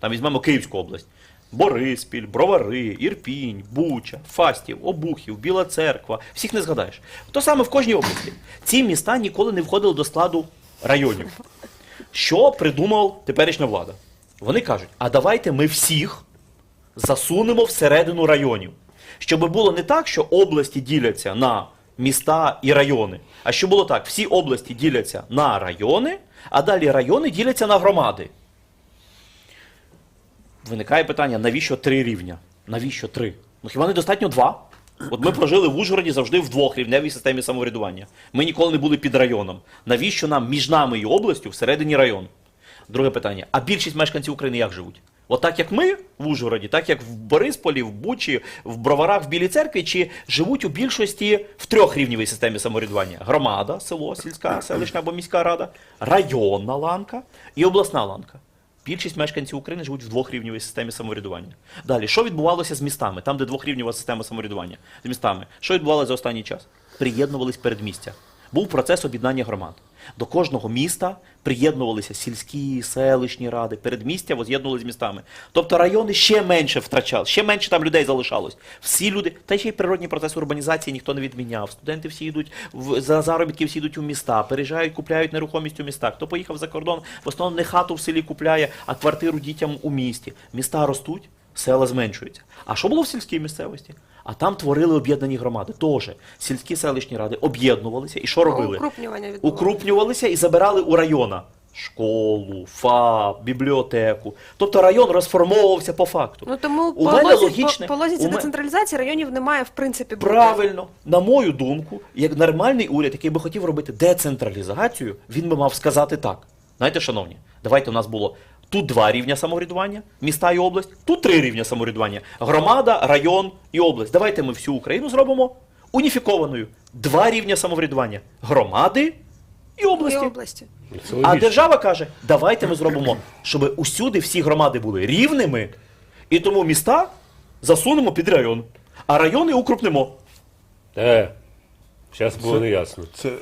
Там візьмемо Київську область. Бориспіль, Бровари, Ірпінь, Буча, Фастів, Обухів, Біла Церква. Всіх не згадаєш. То саме в кожній області. Ці міста ніколи не входили до складу районів. Що придумав теперішня влада? Вони кажуть: а давайте ми всіх засунемо всередину районів. Щоб було не так, що області діляться на міста і райони, а щоб було так: всі області діляться на райони, а далі райони діляться на громади. Виникає питання, навіщо три рівня? Навіщо три? Ну хіба не достатньо два? От ми прожили в Ужгороді завжди в двохрівневій системі самоврядування. Ми ніколи не були під районом. Навіщо нам між нами і областю всередині район? Друге питання: а більшість мешканців України як живуть? От так як ми в Ужгороді, так як в Борисполі, в Бучі, в Броварах, в Білій церкві, чи живуть у більшості в трьохрівневій системі самоврядування: громада, село, сільська, селищна або міська рада, районна ланка і обласна ланка. Більшість мешканців України живуть в двохрівневій системі самоврядування. Далі, що відбувалося з містами, там, де двохрівнева система самоврядування з містами? Що відбувалося за останній час? Приєднувались передмістя. Був процес об'єднання громад. До кожного міста приєднувалися сільські, селищні ради, передмістя воз'єднувалися з містами. Тобто райони ще менше втрачали, ще менше там людей залишалось. Всі люди, та ще й природній процес урбанізації ніхто не відміняв. Студенти всі йдуть в за заробітки, всі йдуть у міста, переїжджають, купляють нерухомість у містах. Хто поїхав за кордон, в основному не хату в селі купляє, а квартиру дітям у місті. Міста ростуть, села зменшуються. А що було в сільській місцевості? А там творили об'єднані громади. Тоже сільські селищні ради об'єднувалися і що робили? Укрупнювання укрупнювалися і забирали у района школу, ФАП, бібліотеку. Тобто район розформовувався по факту. Ну тому у по, мене логічне, по, по у децентралізації районів немає в принципі бути. Правильно, на мою думку, як нормальний уряд, який би хотів робити децентралізацію, він би мав сказати так. Знаєте, шановні, давайте у нас було тут два рівня самоврядування, міста і область, тут три рівня самоврядування: громада, район і область. Давайте ми всю Україну зробимо уніфікованою. Два рівня самоврядування: громади і І області. області. А держава каже, давайте ми зробимо, щоб усюди всі громади були рівними, і тому міста засунемо під район, а райони укрупнимо. Е, зараз було не ясно. Це,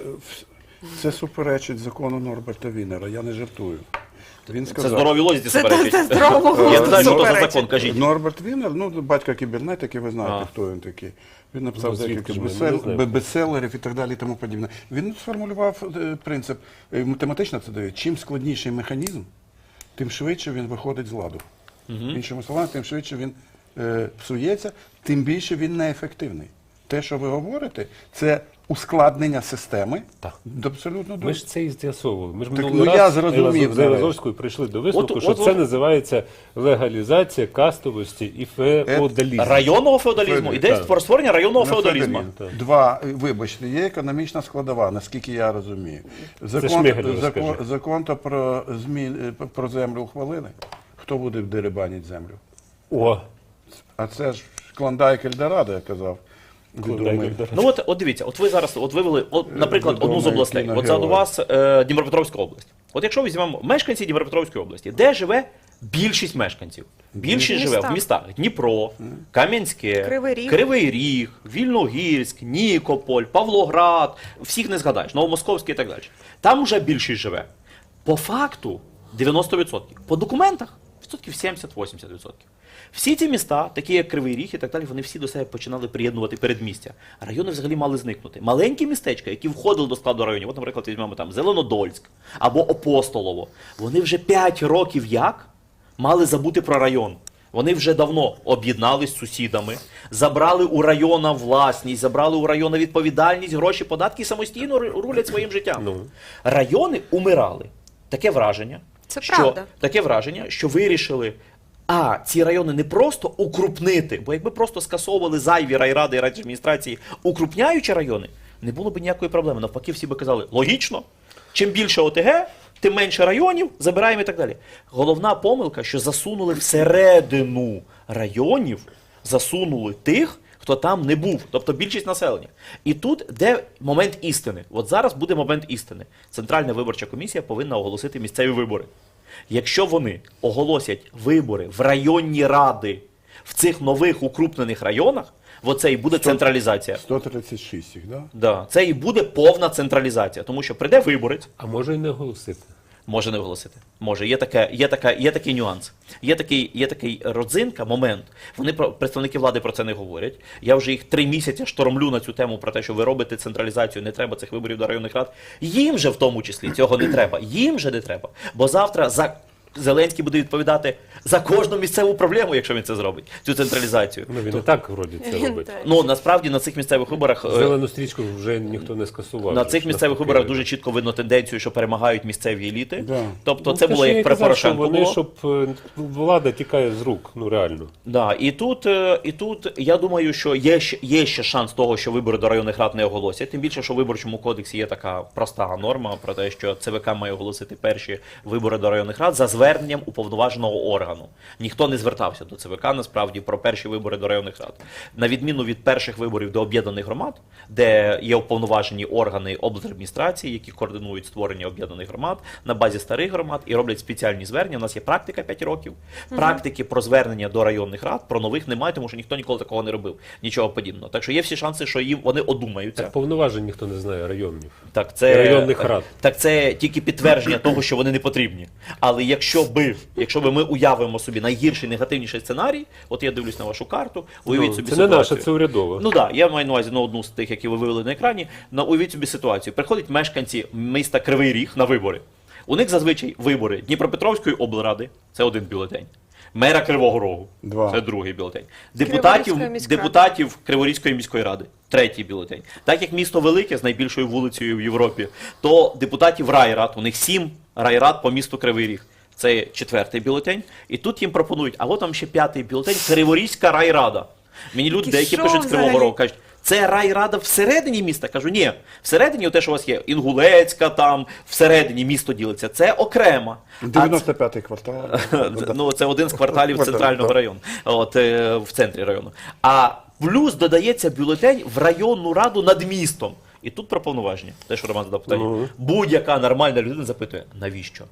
це суперечить закону Норберта Вінера, я не жартую. Він Це сказав, здорові лозі Це, суперечить. це здорового Я не знаю, що то за закон, кажіть. Норберт Вінер, ну батько кібернетики, ви знаєте, А. хто він такий. Він написав Ну, звідки декілька ми? бестсел- Не знаємо. бе- бестселерів і так далі і тому подібне. Він сформулював е, принцип, е, математично це дає, чим складніший механізм, тим швидше він виходить з ладу. Іншими словами, тим швидше він е, псується, тим більше він неефективний. Те, що ви говорите, це ускладнення системи. Так. Абсолютно Ми ж це і з'ясовували. Ми ж Так, минулий ну, раз я зрозумів, з нарешті. Прийшли до висновку, От- що от- це от- називається легалізація кастовості і феодалізму. Районного феодалізму. Так. про створення районного Не феодалізму. феодалізм. Так. Два, е, вибачте, є економічна складова, наскільки я розумію. Закон, закон, закон то про змін е, про землю ухвалили. Хто буде дерибанити землю? О, А це ж Клондайк Ельдорадо, я казав. Ну от, от дивіться, от ви зараз от вивели, от, наприклад, одну з областей. От за вас е, Дніпропетровська область. От якщо візьмемо мешканці Дніпропетровської області, де живе більшість мешканців? Більшість живе в містах Дніпро, Кам'янське, Кривий Ріг. Кривий Ріг, Вільногірськ, Нікополь, Павлоград, всіх не згадаєш, Новомосковський і так далі. Там вже більшість живе. По факту 90%. По документах відсотків 70-80%. Всі ці міста, такі як Кривий Ріг і так далі, вони всі до себе починали приєднувати передмістя. Райони взагалі мали зникнути. Маленькі містечка, які входили до складу районів, от, наприклад, візьмемо там Зеленодольськ або Апостолово, вони вже 5 років як мали забути про район. Вони вже давно об'єднались з сусідами, забрали у района власність, забрали у района відповідальність, гроші, податки і самостійно рулять своїм життям. Ну. Райони умирали. Таке враження, Це що, правда. таке враження, що вирішили. А ці райони не просто укрупнити, бо якби просто скасовували зайві райради і райадміністрації, укрупняючи райони, не було б ніякої проблеми. Навпаки, всі би казали, логічно, чим більше ОТГ, тим менше районів, забираємо і так далі. Головна помилка, що засунули всередину районів, засунули тих, хто там не був, тобто більшість населення. І тут де момент істини. От зараз буде момент істини. Центральна виборча комісія повинна оголосити місцеві вибори. Якщо вони оголосять вибори в районні ради в цих нових укрупнених районах, оце і буде централізація. 136 їх, да? Да, це і буде повна централізація, тому що прийде виборець. а може і не оголосити. Може не оголосити. Може, є, таке, є, така, є такий нюанс. Є такий, є такий родзинка, момент. Вони про представники влади про це не говорять. Я вже їх три місяці штормлю на цю тему про те, що ви робите централізацію, не треба цих виборів до районних рад. Їм же в тому числі цього не треба. Їм же не треба. Бо завтра за Зеленський буде відповідати за кожну місцеву проблему, якщо він це зробить, цю централізацію. Ну він і так вроді це робить. Ну насправді на цих місцевих виборах. е, Зелену стрічку вже ніхто не скасував. На цих місцевих виборах дуже чітко видно тенденцію, що перемагають місцеві еліти. Да. Тобто Ну, це було як при Порошенку. Вони, було. щоб е, влада тікає з рук, ну реально. Да, і тут, е, і тут я думаю, що є ще, є ще шанс того, що вибори до районних рад не оголосять. Тим більше, що в виборчому кодексі є така проста норма про те, що ЦВК має оголосити перші вибори до районних рад за зверненням уповноваженого органу. Ніхто не звертався до ЦВК насправді про перші вибори до районних рад. На відміну від перших виборів до об'єднаних громад, де є уповноважені органи облдержадміністрації, які координують створення об'єднаних громад на базі старих громад і роблять спеціальні звернення. У нас є практика 5 років. Практики про звернення до районних рад, про нових немає, тому що ніхто ніколи такого не робив. Нічого подібного. Так що є всі шанси, що їм вони одумаються. Так повноважень ніхто не знає районів. Так, це Районних рад. Так це тільки підтвердження того, що вони не потрібні. Але якщо би, якщо би ми уявимо собі найгірший негативніший сценарій, от я дивлюсь на вашу карту, уявіть Ну, собі це не ситуацію. наше, це урядове. Ну так, да, я маю на увазі на одну з тих, які ви вивели на екрані. На уявіть собі ситуацію. Приходять мешканці міста Кривий Ріг на вибори. У них зазвичай вибори Дніпропетровської облради це один бюлетень. Мера Кривого Рогу Два. це другий бюлетень. Депутатів, Криворізької депутатів Криворізької міської ради. Третій бюлетень. Так як місто велике з найбільшою вулицею в Європі, то депутатів райрад, у них сім райрад по місту Кривий Ріг. Це четвертий бюлетень. І тут їм пропонують, а от там ще п'ятий бюлетень Криворізька райрада. Мені люди деякі пишуть з Кривого? Рогу, кажуть, це райрада всередині міста. Кажу, ні, всередині те, що у вас є, Інгулецька, там всередині місто ділиться. Це окремо. А це- 95-й квартал. ну, це один з кварталів центрального району, от е, в центрі району. А плюс додається бюлетень в районну раду над містом. І тут про повноваження. Те, що Роман задав питання. Ну. Будь-яка нормальна людина запитує, навіщо?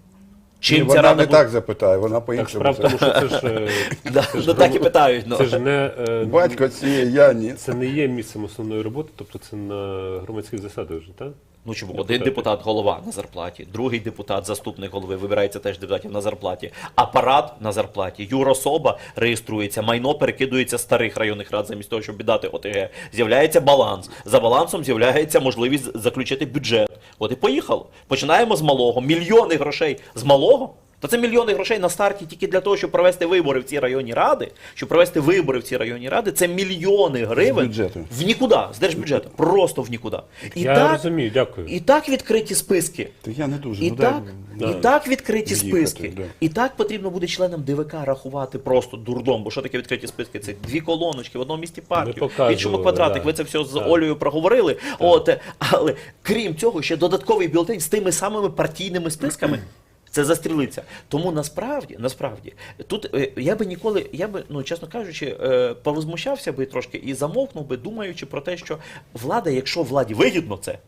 Ні, ця вона рада не бу- так запитає, вона Так по-іншому. справа тому, що це ж, е, Да, це ж ну, так і питають. Ну. Це ж не, е, Батько цієї, я ні. це не є місцем основної роботи, тобто це на громадських засадах вже, так? Ну чому Депутати. один депутат голова на зарплаті, другий депутат, заступник голови, вибирається теж депутатів на зарплаті, апарат на зарплаті, юрособа реєструється, майно перекидується з старих районних рад замість того, щоб віддати ОТГ. З'являється баланс. За балансом з'являється можливість заключити бюджет. От і поїхало. Починаємо з малого. Мільйони грошей з малого. Та це мільйони грошей на старті тільки для того, щоб провести вибори в ці районні ради. Щоб провести вибори в ці районні ради, це мільйони гривень бюджету. в нікуди, з держбюджету. Просто в нікуди. І Я так, розумію, дякую. і так відкриті списки. То я не дуже. І ну, так, дай- і так відкриті Їхати, списки. да. І так потрібно буде членам ДВК рахувати просто дурдом. Бо що таке відкриті списки? Це дві колоночки в одному місті партію, в іншому квадратик. да. Ви це все з Так. Олею проговорили. От, е, але крім цього, ще додатковий бюлетень з тими самими партійними списками. Це застрілиться. Тому насправді, насправді, тут е, я би ніколи, я би, ну чесно кажучи, е, повозмущався би трошки і замовкнув би, думаючи про те, що влада, якщо владі вигідно це,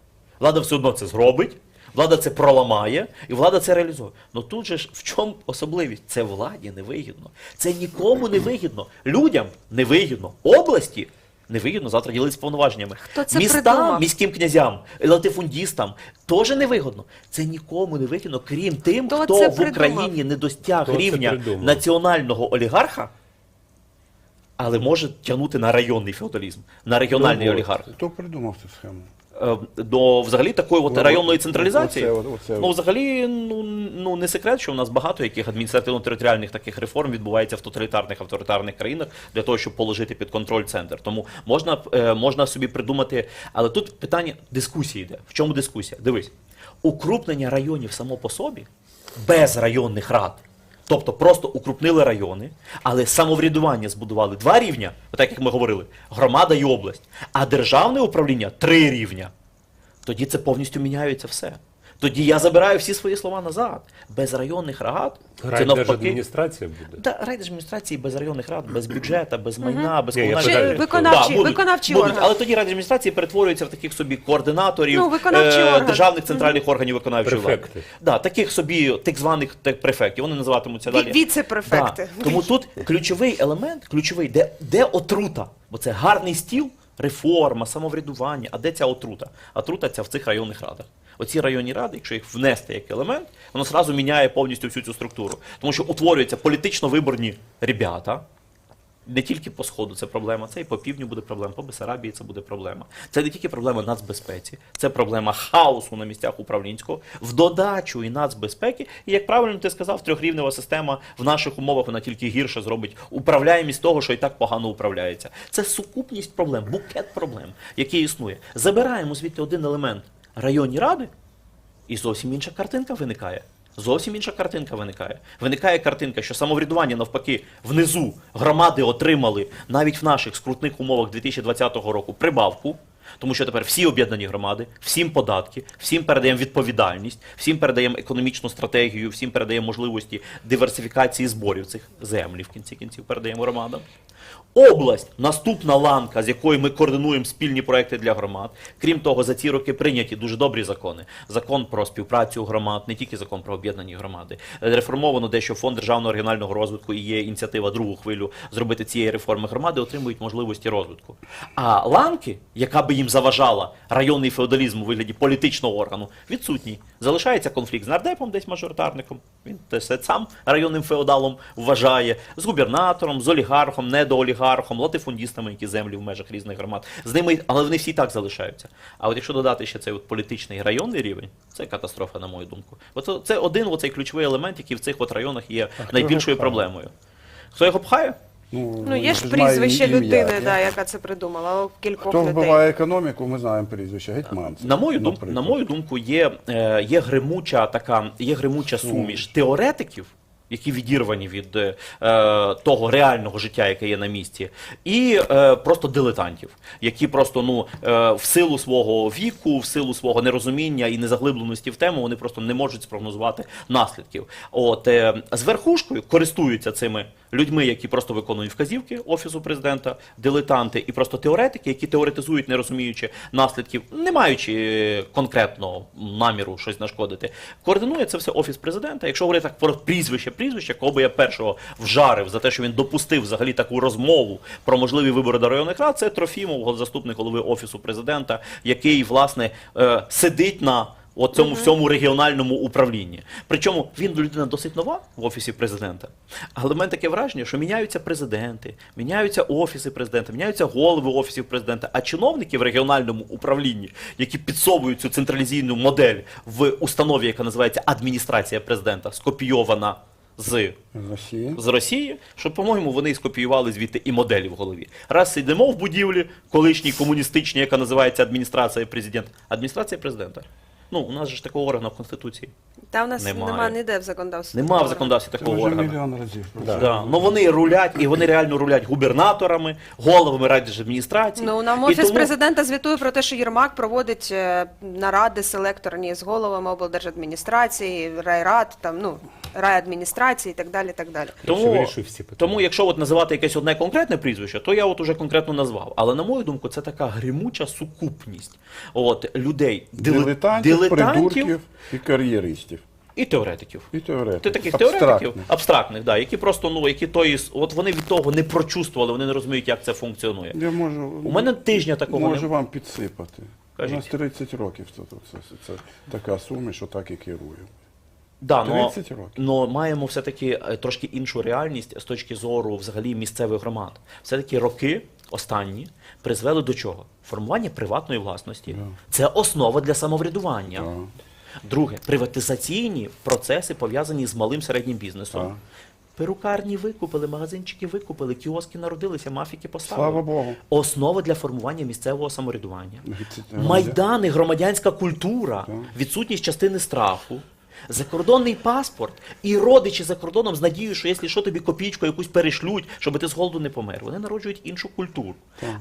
влада все одно це зробить. Влада це проламає, і влада це реалізує. Ну тут же ж в чому особливість? Це владі не вигідно. Це нікому не вигідно. Людям не вигідно. Області не вигідно завтра ділитися повноваженнями. Хто це Містам, придумав? міським князям, латифундістам теж не вигідно. Це нікому не вигідно, крім тим, Хто хто, в придумав? Україні не достяг Хто рівня національного олігарха, але може тягнути на районний феодалізм, на регіональний Ну, олігарх. Хто придумав цю схему? Е, до взагалі такої от Ну, районної централізації. оце оце ну, взагалі, ну, ну не секрет, що у нас багато яких адміністративно-територіальних таких реформ відбувається в тоталітарних авторитарних країнах для того, щоб положити під контроль центр. Тому можна, е, можна собі придумати, але тут питання дискусії йде. В чому дискусія? Дивись, укрупнення районів само по собі без районних рад. Тобто просто укрупнили райони, але самоврядування збудували два рівня, отак як ми говорили, громада і область, а державне управління три рівня. Тоді це повністю міняється все. Тоді я забираю всі свої слова назад. Без районних рад це навпаки. Райдержадміністрація буде. Да, райдержадміністрації без районних рад, без бюджету, без майна, без Ні, я комунальних. питаю, Чи виконавчі, будуть, виконавчі будуть, органи. але тоді райдержадміністрації перетворюються в таких собі координаторів Ну, виконавчі органи. державних центральних органів виконавчої влади. Да, таких собі так званих так, префектів. Вони називатимуться Ві- далі. віце-префекти. Да. Тому тут ключовий елемент, ключовий, де, де отрута, бо це гарний стіл, реформа, самоврядування. А де ця отрута? Отрута ця в цих районних радах. Оці районні ради, якщо їх внести як елемент, воно зразу міняє повністю всю цю структуру. Тому що утворюються політично виборні ребята. Не тільки по сходу це проблема, це і по півдню буде проблема, по Бесарабії це буде проблема. Це не тільки проблема нацбезпеці, це проблема хаосу на місцях управлінського, в додачу і нацбезпеки. І як правильно ти сказав, трьохрівнева система в наших умовах вона тільки гірше зробить управляємість того, що і так погано управляється. Це сукупність проблем, букет проблем, який існує. Забираємо звідти один елемент районні ради, і зовсім інша картинка виникає. Зовсім інша картинка виникає. Виникає картинка, що самоврядування навпаки внизу громади отримали навіть в наших скрутних умовах 2020 року прибавку. Тому що тепер всі об'єднані громади, всім податки, всім передаємо відповідальність, всім передаємо економічну стратегію, всім передаємо можливості диверсифікації зборів цих землі в кінці кінців передаємо громадам. Область наступна ланка, з якою ми координуємо спільні проекти для громад. Крім того, за ці роки прийняті дуже добрі закони. Закон про співпрацю громад, не тільки закон про об'єднані громади. Реформовано дещо фонд державного регіонального розвитку і є ініціатива другу хвилю зробити цієї реформи. Громади отримують можливості розвитку. А ланки, яка би їм заважала районний феодалізм у вигляді політичного органу, відсутній. Залишається конфлікт з нардепом, десь мажоритарником. Він те сам районним феодалом вважає, з губернатором, з олігархом, недоолігархом, латифундістами, які землі в межах різних громад. З ними, але вони всі так залишаються. А от якщо додати ще цей от політичний районний рівень, це катастрофа, на мою думку. От це один оцей ключовий елемент, який в цих от районах є найбільшою його пхає? проблемою. Хто його пхає? Ну, є ж прізвище ім'я, людини, да, яка це придумала, кількох Хто людей. вбиває економіку, ми знаємо прізвище Гетьманцев. На мою думку, на мою думку, є, е, є гримуча така, є гримуча суміш теоретиків. Які відірвані від е, того реального життя, яке є на місці, і е, просто дилетантів, які просто ну е, в силу свого віку, в силу свого нерозуміння і незаглибленості в тему, вони просто не можуть спрогнозувати наслідків. От е, з верхушкою користуються цими людьми, які просто виконують вказівки офісу президента, дилетанти і просто теоретики, які теоретизують, не розуміючи наслідків, не маючи е, конкретно наміру щось нашкодити. Координує це все офіс президента. Якщо говорити так про прізвище, прізвище, кого би я першого вжарив за те, що він допустив взагалі таку розмову про можливі вибори до районних рад, це Трофімов, заступник голови офісу президента, який власне е, сидить на от цьому всьому регіональному управлінні. Причому він людина досить нова в офісі президента. Але в мене таке враження, що міняються президенти, міняються офіси президента, міняються голови офісів президента, а чиновники в регіональному управлінні, які підсовують цю централізійну модель в установі, яка називається адміністрація президента, скопійована з Росії. з Росії, що, по-моєму, вони скопіювали звідти і моделі в голові. Раз сидимо в будівлі, колишній комуністичній, яка називається адміністрація президента. Адміністрація президента. Ну, у нас же ж такого органу в Конституції. Та в нас Немає. нема ніде в законодавстві. Нема в такого. законодавстві Це такого вже органу. мільйон разів. Да. Ну вони рулять, і вони реально рулять губернаторами, головами райдержадміністрації. Ну, нам офіс тому- президента звітує про те, що Єрмак проводить е, наради селекторні з головами облдержадміністрації, райрад, там, ну, райадміністрації і так далі. так далі. Тому, вирішує всі питання. тому, якщо от називати якесь одне конкретне прізвище, то я от уже конкретно назвав. Але на мою думку, це така гримуча сукупність от, людей, дили- Дилетантів, придурків і кар'єристів. і теоретиків. І теоретиків. Ти таких Абстрактних. теоретиків абстрактних, да, які просто ну які тої от вони від того не прочувствували, вони не розуміють, як це функціонує. Я можу, У мене тижня такого можу не вам підсипати. У нас 30 років це, це, це, така суміш, що так і керую. Да, но, років. но маємо все-таки е, трошки іншу реальність з точки зору взагалі місцевих громад. Все-таки роки останні призвели до чого? Формування приватної власності. Це основа для самоврядування. Так. Друге, приватизаційні процеси пов'язані з малим середнім бізнесом. Так. Перукарні викупили, магазинчики викупили, кіоски народилися, мафіки поставили. Слава Богу. Основа для формування місцевого самоврядування. Майдани, громадянська культура, відсутність частини страху. Закордонний паспорт і родичі за кордоном з надією, що якщо що тобі копійку якусь перешлють, щоб ти з голоду не помер. Вони народжують іншу культуру.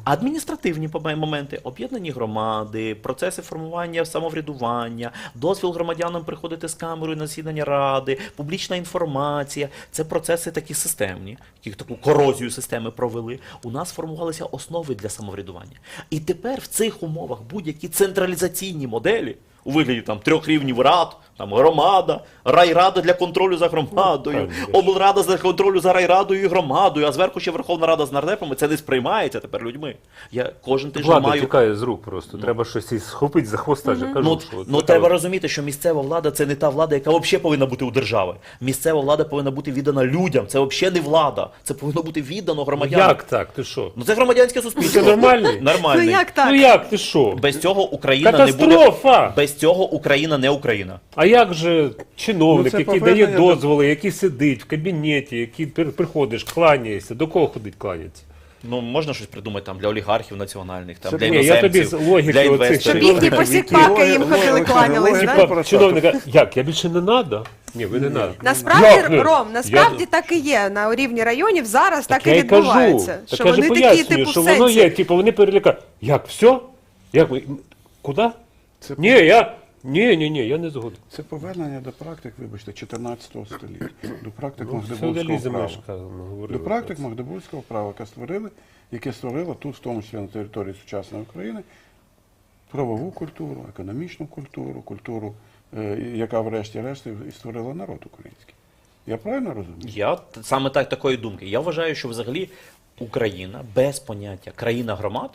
Адміністративні моменти, об'єднані громади, процеси формування самоврядування, дозвіл громадянам приходити з камерою на засідання ради, публічна інформація. Це процеси такі системні, які таку корозію системи провели. У нас формувалися основи для самоврядування. І тепер в цих умовах будь-які централізаційні моделі у вигляді там трьох рівнів рад, там громада, райрада для контролю за громадою, облрада за контролю за райрадою і громадою, а зверху ще Верховна Рада з нардепами. Це не сприймається тепер людьми. Я кожен тиждень Влада маю. тікає з рук просто. Треба щось і схопити за хвоста. я кажу, Ну, що ну треба розуміти, що місцева влада це не та влада, яка взагалі повинна бути у держави. Місцева влада повинна бути віддана людям. Це взагалі не влада. Це повинно бути віддано громадянам. Як так? Ти що? Ну це громадянське суспільство. Це нормальний? Нормальний. Ну як так? Ну як ти що? Без цього Україна не буде. Без цього Україна не Україна. А як же чиновник, Ну, який дає до- дозволи, який сидить в кабінеті, який при- приходиш, кланяєшся, до кого ходить кланяться? Ну можна щось придумати там для олігархів національних, там для ні, я тобі з логіки для інвесторів. Щоб їхні посіпаки їм ходили, кланялись, логіка- да? Чиновника, як, я більше не надо? Ні, ви не надо. Насправді? Ром, насправді Я- так і є. На рівні районів зараз так, я і кажу, відбувається. так що я ж вони такі, пояснюю, типу, що воно є, типу, вони перелякають. Як, все? Як ви? Куди? Це- Ні, я. Ні, ні, ні, я не згоден. Це повернення до практик, вибачте, 14 століття, до практик Ну, Магдебурзького права. До практик. Магдебурзького права, яке створили, яке створило тут, в тому числі на території сучасної України, правову культуру, економічну культуру, культуру, е, яка врешті-решт і створила народ український. Я правильно розумію? Я саме так такої думки. Я вважаю, що взагалі Україна без поняття країна громад.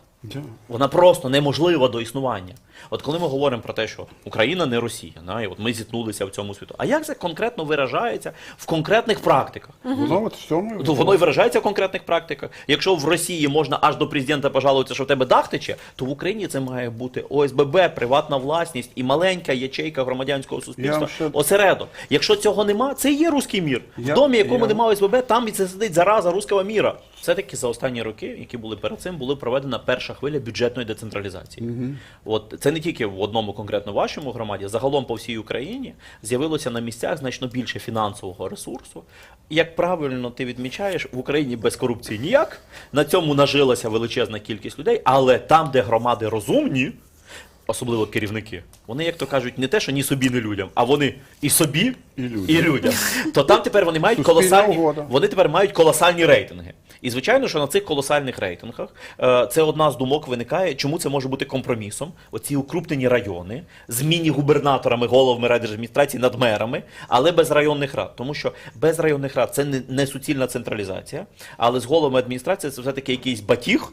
Вона просто неможлива до існування. От коли ми говоримо про те, що Україна не Росія, да, і от ми зіткнулися в цьому світу. А як це конкретно виражається в конкретних практиках? Воно от в цьому Ну, воно і виражається в конкретних практиках. Якщо в Росії можна аж до президента пожалуватися, що в тебе дах тече, то в Україні це має бути ОСББ, приватна власність і маленька ячейка громадянського суспільства. ще- Осередок. Якщо цього нема, це і є руський мір. Я- в домі, якому я- немає ОСББ, там і це сидить зараза руського міра. Все-таки за останні роки, які були перед цим, була проведена перша хвиля бюджетної децентралізації. От це не тільки в одному конкретно вашому громаді, загалом по всій Україні з'явилося на місцях значно більше фінансового ресурсу. Як правильно ти відмічаєш, в Україні без корупції ніяк. На цьому нажилася величезна кількість людей, але там, де громади розумні. Особливо керівники, вони, як то кажуть, не те, що ні собі, ні людям, а вони і собі, І людям. і людям. То там тепер вони мають колосальні, вони тепер мають колосальні рейтинги. І звичайно, що на цих колосальних рейтингах е, це одна з думок виникає, чому це може бути компромісом. Оці укрупнені райони з міні-губернаторами, головами райдержадміністрації над мерами, але без районних рад. Тому що без районних рад це не, суцільна централізація, але з головами адміністрації це все-таки якийсь батіг.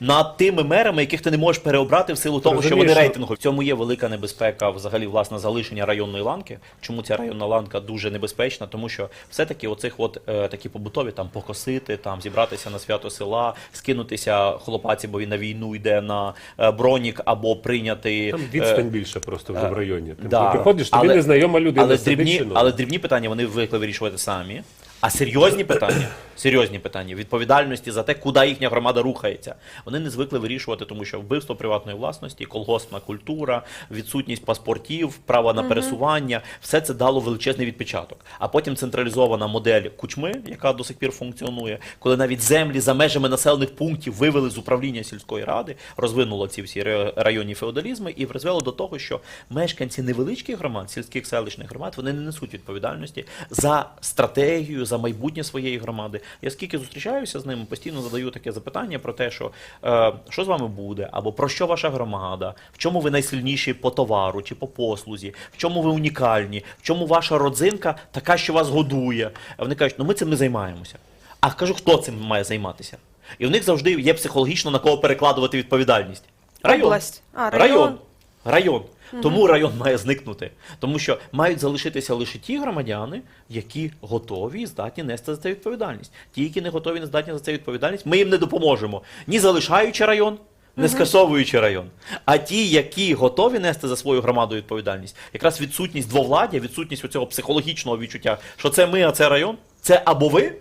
Над тими мерами, яких ти не можеш переобрати в силу того, що вони Розумієш, рейтингу. В цьому є велика небезпека, взагалі, власне, залишення районної ланки. Чому ця районна ланка дуже небезпечна? Тому що все-таки оцих от е, такі побутові там покосити, там зібратися на свято села, скинутися хлопаці, бо він на війну йде на е, бронік або прийняти. Там е, відстань більше просто вже в районі. Ти Да. приходиш, тобі незнайома людина. Але сидить дрібні, чи ну? але дрібні питання вони звикли вирішувати самі. А серйозні питання, серйозні питання. Відповідальності за те, куди їхня громада рухається, вони не звикли вирішувати, тому що вбивство приватної власності, колгоспна культура, відсутність паспортів, право на пересування, все це дало величезний відпечаток. А потім централізована модель кучми, яка до сих пір функціонує, коли навіть землі за межами населених пунктів вивели з управління сільської ради, розвинуло ці всі районні феодалізми і призвело до того, що мешканці невеличких громад, сільських селищних громад, вони не несуть відповідальності за стратегію, за майбутнє своєї громади. Я скільки зустрічаюся з ними, постійно задаю таке запитання про те, що е, що з вами буде, або про що ваша громада, в чому ви найсильніші по товару чи по послузі, в чому ви унікальні, в чому ваша родзинка така, що вас годує. Вони кажуть, ну ми цим не займаємося. А кажу, хто цим має займатися? І в них завжди є психологічно на кого перекладувати відповідальність. Район. Область. А, район. район. Район. Тому район має зникнути. Тому що мають залишитися лише ті громадяни, які готові і здатні нести за це відповідальність. Ті, які не готові не здатні за це відповідальність, ми їм не допоможемо. Ні залишаючи район, не скасовуючи район. А ті, які готові нести за свою громаду відповідальність, якраз відсутність двовладдя, відсутність цього психологічного відчуття, що це ми, а це район, це або ви,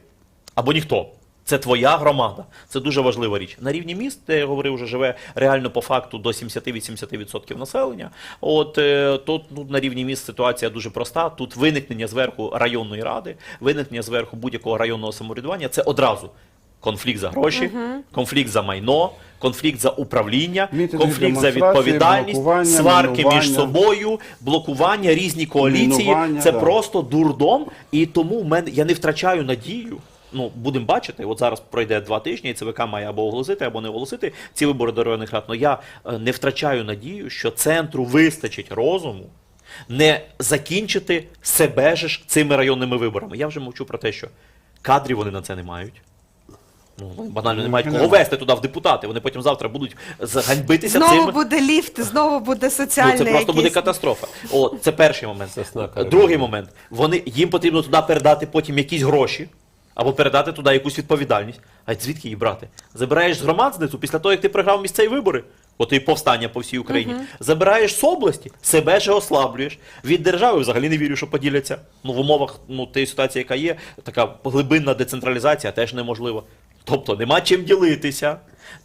або ніхто. Це твоя громада. Це дуже важлива річ. На рівні міст, де я говорив, вже живе реально по факту до 70-80% населення. От е, тут ну, на рівні міст ситуація дуже проста. Тут виникнення зверху районної ради, виникнення зверху будь-якого районного самоврядування це одразу. Конфлікт за гроші, конфлікт за майно, конфлікт за управління, Мітинги, конфлікт за відповідальність, сварки між собою, блокування, різні коаліції. Це да. просто дурдом. І тому в мене я не втрачаю надію ну будемо бачити, от зараз пройде два тижні, і ЦВК має або оголосити, або не оголосити ці вибори до районних рад. Но я е, не втрачаю надію, що центру вистачить розуму не закінчити себе ж цими районними виборами. Я вже мовчу про те, що кадрів вони на це не мають. Ну, банально не мають кого вести туди в депутати. Вони потім завтра будуть ганьбитися Знову цим. буде ліфт, знову буде Ну, соціальний це просто якийсь. буде катастрофа. О, це перший момент. Другий момент. Вони, їм потрібно туди передати потім якісь гроші, або передати туди якусь відповідальність. А звідки її брати? Забираєш з громад після того, як ти програв місцеві вибори, от і повстання по всій Україні. Забираєш з області, себе же ослаблюєш. Від держави взагалі не вірю, що поділяться. Ну, в умовах ну, тієї ситуації, яка є, така глибинна децентралізація теж неможлива. Тобто нема чим ділитися.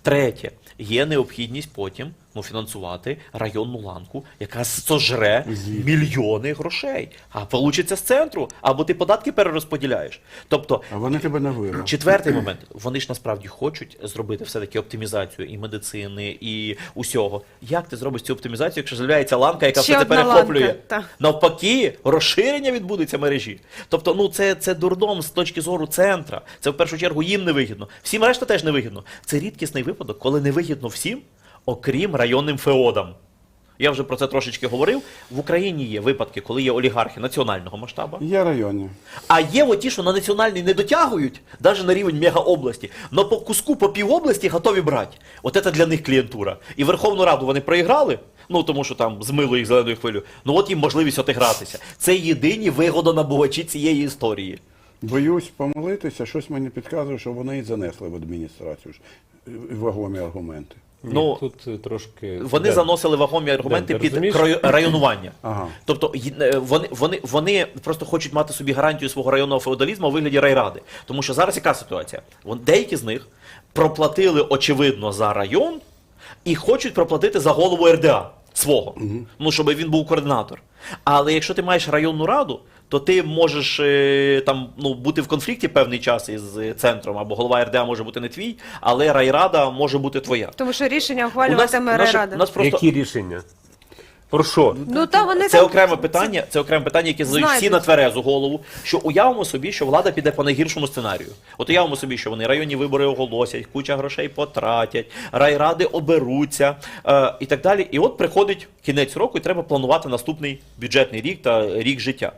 Третє, є необхідність потім ну, фінансувати районну ланку, яка сожре мільйони грошей. А получиться з центру, або ти податки перерозподіляєш. Тобто, А вони тебе не вирвали. Четвертий момент. Вони ж насправді хочуть зробити все-таки оптимізацію і медицини, і усього. Як ти зробиш цю оптимізацію, якщо з'являється ланка, яка Ще все це перехоплює? ланка. Навпаки, розширення відбудеться мережі. Тобто, ну це, це дурдом з точки зору центра. Це в першу чергу їм не вигідно. Всім решта теж не вигідно. Це рідкісний випадок, коли не вигідно всім, окрім районним феодам. Я вже про це трошечки говорив. В Україні є випадки, коли є олігархи національного масштабу. Є районні. А є оті, що на національний не дотягують, навіть на рівень мегаобласті, но по куску по півобласті готові брати. От це для них клієнтура. І Верховну Раду вони проіграли, ну тому що там змило їх зеленою хвилю. Ну от їм можливість отигратися. Це єдині вигодонабувачі цієї історії. Боюсь помилитися, щось мені підказує, що вони і занесли в адміністрацію е, вагомі аргументи. Ні, Ну, тут е, трошки. Вони Да. заносили вагомі аргументи ти під розумієш? районування. Ага. Тобто е, вони, вони, вони просто хочуть мати собі гарантію свого районного феодалізму у вигляді райради. Тому що зараз яка ситуація? Вон, деякі з них проплатили, очевидно, за район і хочуть проплатити за голову РДА свого. Ну, щоб він був координатор. Але якщо ти маєш районну раду, то ти можеш е, там ну, бути в конфлікті певний час із е, центром, або голова РДА може бути не твій, але райрада може бути твоя. Тому що рішення ухвалюватиме райрада. у нас просто Які рішення? Про що? Ну та вони це там- окреме питання, це окреме питання, яке задають всі на тверезу голову. Що уявимо собі, що влада піде по найгіршому сценарію. От уявимо собі, що вони районні вибори оголосять, куча грошей потратять, райради оберуться е, і так далі. І от приходить кінець року, і треба планувати наступний бюджетний рік та рік життя.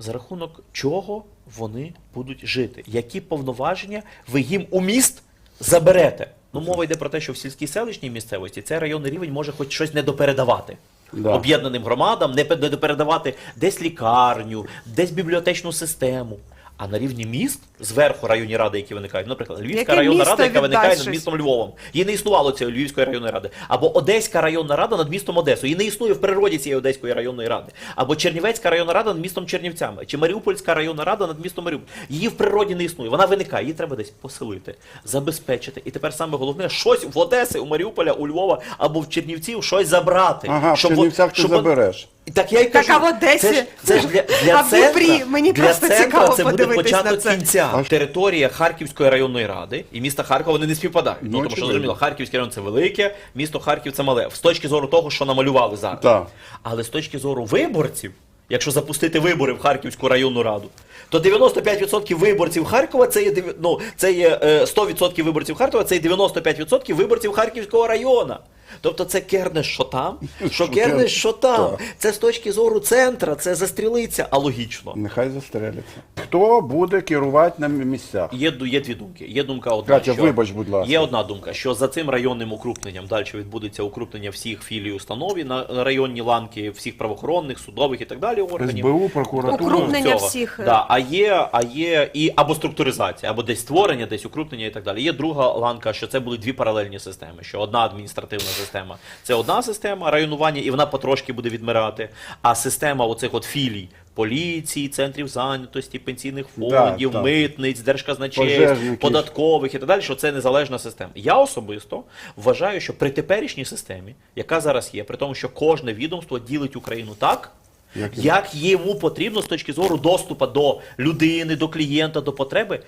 За рахунок чого вони будуть жити? Які повноваження ви їм у міст заберете? Ну, мова йде про те, що в сільській селищній місцевості цей районний рівень може хоч щось недопередавати. Да. Об'єднаним громадам не пе- недопередавати десь лікарню, десь бібліотечну систему. А на рівні міст зверху районні ради, які виникають, наприклад, Львівська Яке районна рада, яка виникає над містом Львовом. Її не існувало цієї Львівської районної ради. Або Одеська районна рада над містом Одесу. Її не існує в природі цієї Одеської районної ради. Або Чернівецька районна рада над містом Чернівцями. Чи Маріупольська районна рада над містом Маріуполь. Її в природі не існує. Вона виникає. Її треба десь поселити, забезпечити. І тепер саме головне щось в Одеси, у Маріуполя, у Львова або в Чернівців щось забрати. Ага, в Чернівцях ти щоб забереш. Так я й Так, а в Одесі? Це ж, це ж для, для А в Дніпрі? Мені для просто центра цікаво це буде подивитись на початок це. кінця. А- Територія Харківської районної ради і міста Харкова вони не співпадають. Ну, Ну, тому що очевидно. зрозуміло, Харківський район це велике, місто Харків це мале. З точки зору того, що намалювали зараз. Так. Але з точки зору виборців, якщо запустити вибори в Харківську районну раду, то 95% виборців Харкова це є дев'я- ну, це є е, 100% виборців Харкова, це є 95% виборців Харківського району. Тобто це керне, що там, що Що керне, керне, що там. Це з точки зору центра, це застрілиться, а логічно. Нехай застреляться. Хто буде керувати на місцях? Є, є дві думки. Є думка одна. Катя, що, вибач, будь ласка. Є одна думка, що за цим районним укрупненням далі відбудеться укрупнення всіх філій установі на, районні ланки, всіх правоохоронних, судових і так далі органів. СБУ, прокуратура. Укрупнення Цього. всіх. Да, а є, а є і або структуризація, або десь створення, десь укрупнення і так далі. Є друга ланка, що це були дві паралельні системи. Що одна адміністративна система це одна система районування, і вона потрошки буде відмирати. А система оцих от філій. Поліції, центрів зайнятості, пенсійних фондів, так. митниць, держказначейств, податкових і так далі, що це незалежна система. Я особисто вважаю, що при теперішній системі, яка зараз є, при тому, що кожне відомство ділить Україну так, Як як, йому потрібно з точки зору доступу до людини, до клієнта, до потреби.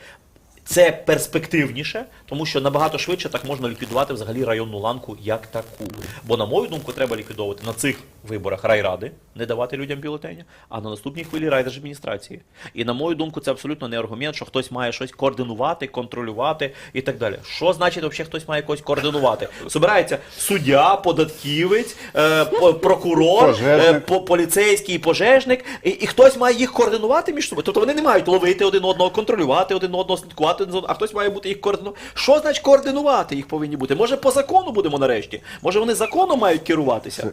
Це перспективніше, тому що набагато швидше так можна ліквідувати взагалі районну ланку як таку. Бо, на мою думку, треба ліквідовувати на цих виборах райради, не давати людям бюлетеня, а на наступній хвилі райдержадміністрації. І на мою думку, це абсолютно не аргумент, що хтось має щось координувати, контролювати і так далі. Що значить, взагалі хтось має когось координувати? Собирається суддя, податківець, е, прокурор, е, по- поліцейський пожежник, і, і хтось має їх координувати між собою. Тобто вони не мають ловити один одного, контролювати один одного, слідкувати один одним, а хтось має бути їх координувати. Що значить координувати їх повинні бути? Може по закону будемо нарешті? Може вони законом мають керуватися?